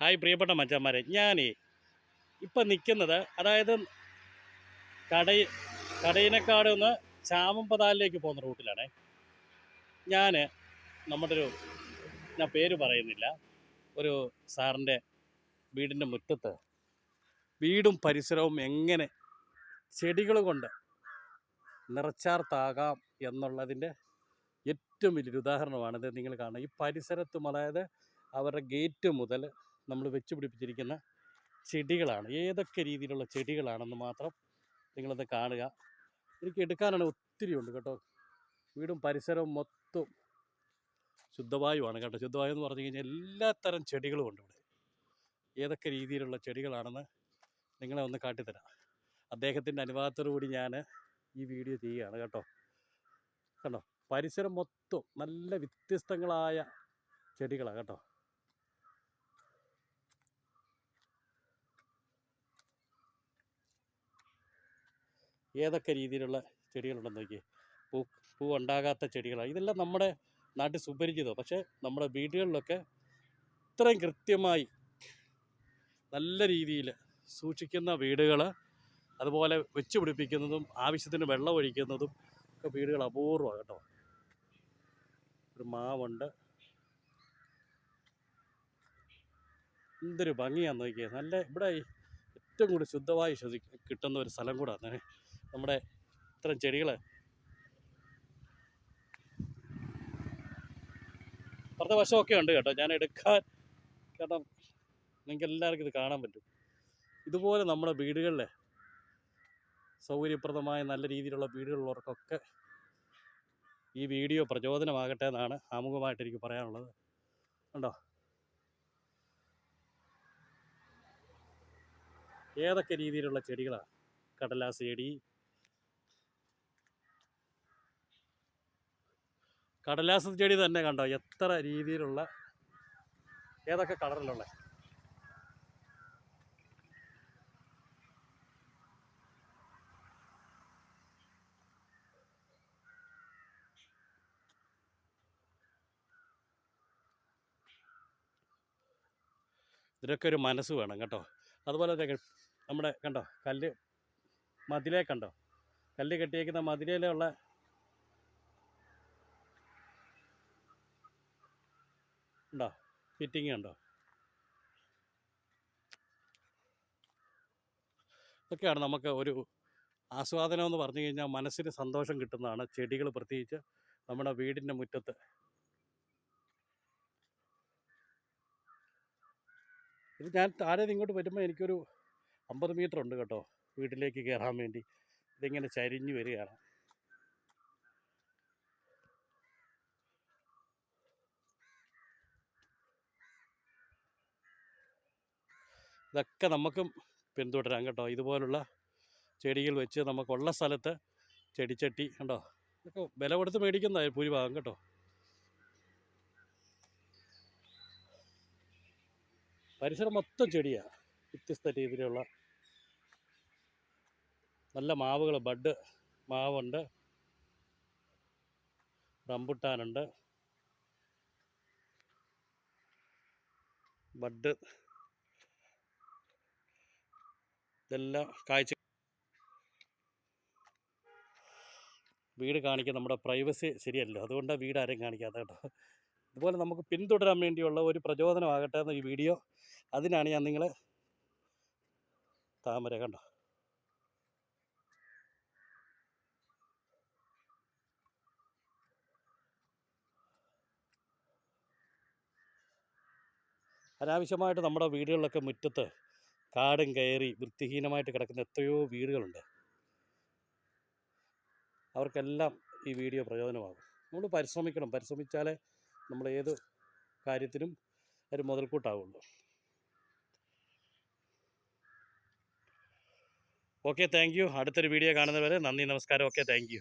Hi പ്രിയപ്പെട്ട മച്ചന്മാരെ ഞാനേ ഇപ്പം നിൽക്കുന്നത് അതായത് കട കടയിനക്കാട് നിന്ന് ചാമമ്പതാലിലേക്ക് പോകുന്ന റൂട്ടിലാണ്. ഞാൻ നമ്മുടെ ഒരു ഞാൻ പേര് പറയുന്നില്ല ഒരു സാറിന്റെ വീടിന്റെ മുറ്റത്ത് വീടും പരിസരവും എങ്ങനെ ചെടികൾ കൊണ്ട് നിറച്ചാർത്താകാം എന്നുള്ളതിന്റെ ഏറ്റവും വലിയൊരു ഉദാഹരണമാണിത് നിങ്ങൾ കാണുന്നത്. ഈ പരിസരത്തും അതായത് അവരുടെ ഗേറ്റ് മുതൽ നമ്മൾ വെച്ച് പിടിപ്പിച്ചിരിക്കുന്ന ചെടികളാണ്. ഏതൊക്കെ രീതിയിലുള്ള ചെടികളാണെന്ന് മാത്രം നിങ്ങളത് കാണുക. എനിക്ക് എടുക്കാനാണ് ഒത്തിരി ഉണ്ട് കേട്ടോ. വീടും പരിസരവും മൊത്തം ശുദ്ധവായുവാണ് കേട്ടോ. ശുദ്ധവായു എന്ന് പറഞ്ഞു കഴിഞ്ഞാൽ എല്ലാത്തരം ചെടികളും ഉണ്ട് ഇവിടെ. ഏതൊക്കെ രീതിയിലുള്ള ചെടികളാണെന്ന് നിങ്ങളെ ഒന്ന് കാട്ടിത്തരാം. അദ്ദേഹത്തിന്റെ അനുവാദത്തോടു കൂടി ഞാൻ ഈ വീഡിയോ ചെയ്യുകയാണ് കേട്ടോ. കണ്ടോ? പരിസരം മൊത്തം നല്ല വ്യത്യസ്തങ്ങളായ ചെടികളാണ് കേട്ടോ. ഏതൊക്കെ രീതിയിലുള്ള ചെടികളുണ്ടെന്ന് നോക്കിയേ. പൂ പൂ ഉണ്ടാകാത്ത ചെടികളാണ് ഇതെല്ലാം നമ്മുടെ നാട്ടിൽ സുപരിചിതം പക്ഷേ നമ്മുടെ വീടുകളിലൊക്കെ ഇത്രയും കൃത്യമായി നല്ല രീതിയിൽ സൂക്ഷിക്കുന്ന വീടുകൾ അതുപോലെ വെച്ച് പിടിപ്പിക്കുന്നതും ആവശ്യത്തിന് വെള്ളം ഒഴിക്കുന്നതും ഒക്കെ വീടുകൾ അപൂർവമാണ് കേട്ടോ. ഒരു മാവുണ്ട്. എന്തൊരു ഭംഗിയാന്ന് നോക്കിയത് നല്ല ഇവിടെ ഏറ്റവും കൂടുതൽ ശുദ്ധമായി ശ്വസി കിട്ടുന്ന ഒരു സ്ഥലം കൂടാണ്. നമ്മുടെ ഇത്തരം ചെടികൾ പുറത്തെ വശമൊക്കെ ഉണ്ട് കേട്ടോ. ഞാൻ എടുക്കാൻ കാരണം നിങ്ങൾക്ക് എല്ലാവർക്കും ഇത് കാണാൻ പറ്റും. ഇതുപോലെ നമ്മുടെ വീടുകളിലെ സൗകര്യപ്രദമായ നല്ല രീതിയിലുള്ള വീടുകളുള്ളവർക്കൊക്കെ ഈ വീഡിയോ പ്രചോദനമാകട്ടെ എന്നാണ് ആമുഖമായിട്ട് എനിക്ക് പറയാനുള്ളത്. ഉണ്ടോ ഏതൊക്കെ രീതിയിലുള്ള ചെടികളാണ് കടലാസ് ചെടി കടലാസ് ചെടി തന്നെ കണ്ടോ? എത്ര രീതിയിലുള്ള ഏതൊക്കെ കളറിലുള്ള? ഇതിനൊക്കെ ഒരു മനസ്സ് വേണം കേട്ടോ. അതുപോലെ തന്നെ നമ്മുടെ കണ്ടോ കല്ല് മതിലേ കണ്ടോ? കല്ല് കെട്ടിയേക്കുന്ന മതിലേലുള്ള ഉണ്ടോ? ഇതൊക്കെയാണ് നമുക്ക് ഒരു ആസ്വാദനം എന്ന് പറഞ്ഞു കഴിഞ്ഞാൽ മനസ്സിന് സന്തോഷം കിട്ടുന്നതാണ്. ചെടികൾ പ്രത്യേകിച്ച് നമ്മുടെ വീടിന്റെ മുറ്റത്ത്. ഇത് ഞാൻ താഴെ ഇങ്ങോട്ട് വരുമ്പോൾ എനിക്കൊരു അമ്പത് മീറ്റർ ഉണ്ട് കേട്ടോ വീട്ടിലേക്ക് കയറാൻ വേണ്ടി. ഇതിങ്ങനെ ചരിഞ്ഞ് വരികയാണ്. ഇതൊക്കെ നമുക്കും പിന്തുടരാം കേട്ടോ. ഇതുപോലുള്ള ചെടികൾ വെച്ച് നമുക്കുള്ള സ്ഥലത്ത് ചെടിച്ചട്ടി കണ്ടോ? ഇതൊക്കെ വില കൊടുത്ത് മേടിക്കുന്നതായി ഭൂരിഭാഗം കേട്ടോ. പരിസരം മൊത്തം ചെടിയാണ് വ്യത്യസ്ത രീതിയിലുള്ള നല്ല മാവുകൾ ബഡ് മാവുണ്ട്. റംബുട്ടാനുണ്ട്. ബഡ് ഇതെല്ലാം കാഴ്ച വീട് കാണിക്കാൻ നമ്മുടെ പ്രൈവസി ശരിയല്ലോ അതുകൊണ്ടാണ് വീട് ആരെയും കാണിക്കാത്ത കേട്ടോ. ഇതുപോലെ നമുക്ക് പിന്തുടരാൻ വേണ്ടിയുള്ള ഒരു പ്രചോദനമാകട്ടെ എന്ന ഈ വീഡിയോ അതിനാണ് ഞാൻ നിങ്ങളെ താമര കണ്ടോ? അനാവശ്യമായിട്ട് നമ്മുടെ വീടുകളിലൊക്കെ മുറ്റത്ത് കാടും കയറി വൃത്തിഹീനമായിട്ട് കിടക്കുന്ന എത്രയോ വീടുകളുണ്ട്. അവർക്കെല്ലാം ഈ വീഡിയോ പ്രയോജനമാകും. നമ്മൾ പരിശ്രമിക്കണം. പരിശ്രമിച്ചാലേ നമ്മൾ ഏത് കാര്യത്തിനും ഒരു മുതൽക്കൂട്ടാവുള്ളൂ. ഓക്കെ താങ്ക് യു അടുത്തൊരു വീഡിയോ കാണുന്നവരെ നന്ദി നമസ്കാരം. Okay thank U